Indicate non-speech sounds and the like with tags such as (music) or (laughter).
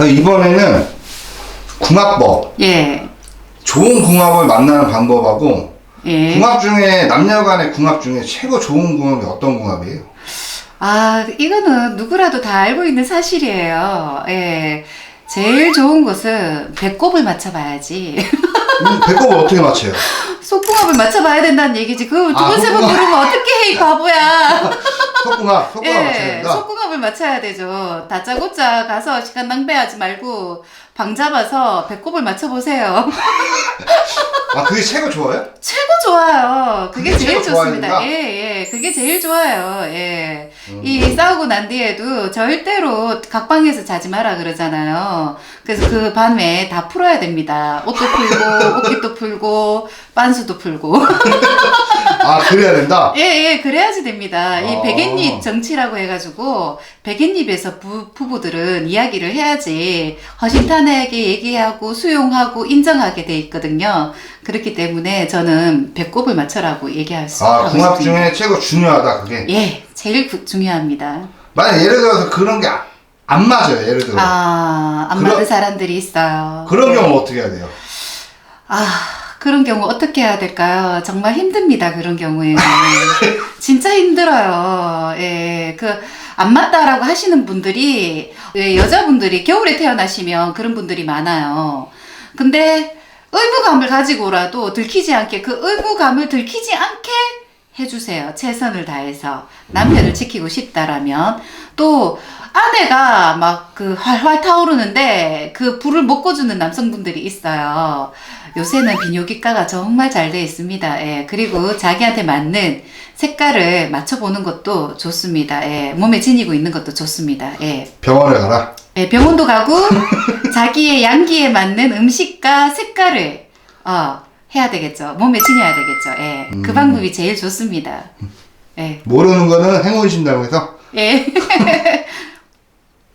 이번에는 궁합법. 예. 좋은 궁합을 만나는 방법하고 예. 궁합 중에 남녀 간의 궁합 중에 최고 좋은 궁합이 어떤 궁합이에요? 아, 이거는 누구라도 다 알고 있는 사실이에요. 예. 제일 좋은 것은 배꼽을 맞춰봐야지. 음, 배꼽을 어떻게 맞춰요? 속궁합을 맞춰봐야 된다는 얘기지. 그걸 두 아, 번, 세번 속궁합. 부르면 어떻게 해, 이 바보야. (laughs) 속궁합, 속궁합 맞춰야 예, 된다. 속궁합을 맞춰야 되죠. 다짜고짜 가서 시간 낭비하지 말고 방 잡아서 배꼽을 맞춰보세요. (laughs) 아 그게 최고 좋아요? 최고 좋아요. 그게, 제일 좋습니다. 예, 예. 그게 제일 좋아요. 예. 음. 이 싸우고 난 뒤에도 절대로 각방에서 자지 마라 그러잖아요. 그래서 그 밤에 다 풀어야 됩니다. 옷도 풀고, (laughs) 옷깃도 풀고, 빤수도 풀고. (laughs) 아 그래야 된다. (laughs) 예, 예, 그래야지 됩니다. 이 어. 백엔잎 정치라고 해가지고, 백엔잎에서 부, 부부들은 이야기를 해야지 허심탄회하게 얘기하고 수용하고 인정하게 돼 있거든요. 그렇기 때문에 저는 배꼽을 맞춰라고 얘기할 수 아 하고 궁합 싶습니다. 중에 최고 중요하다 그게. 예, 제일 구- 중요합니다. 만약 예를 들어서 그런 게 안 맞아요. 예를 들어. 아, 안 그런- 맞는 사람들이 있어요. 그런 네. 경우 어떻게 해야 돼요? 아, 그런 경우 어떻게 해야 될까요? 정말 힘듭니다, 그런 경우에는. (laughs) 진짜 힘들어요. 예, 그, 안 맞다라고 하시는 분들이, 예, 여자분들이 겨울에 태어나시면 그런 분들이 많아요. 근데 의무감을 가지고라도 들키지 않게, 그 의무감을 들키지 않게 해주세요. 최선을 다해서. 남편을 지키고 싶다라면. 또, 아내가 막 그 활활 타오르는데 그 불을 못 꺼주는 남성분들이 있어요. 요새는 비뇨기과가 정말 잘 돼 있습니다. 예. 그리고 자기한테 맞는 색깔을 맞춰보는 것도 좋습니다. 예. 몸에 지니고 있는 것도 좋습니다. 예. 병원에 가라. 예, 병원도 가고 (laughs) 자기의 양기에 맞는 음식과 색깔을 어, 해야 되겠죠. 몸에 지녀야 되겠죠. 예. 그 음. 방법이 제일 좋습니다. 예. 모르는 거는 행운이신다고 해서 예. (laughs)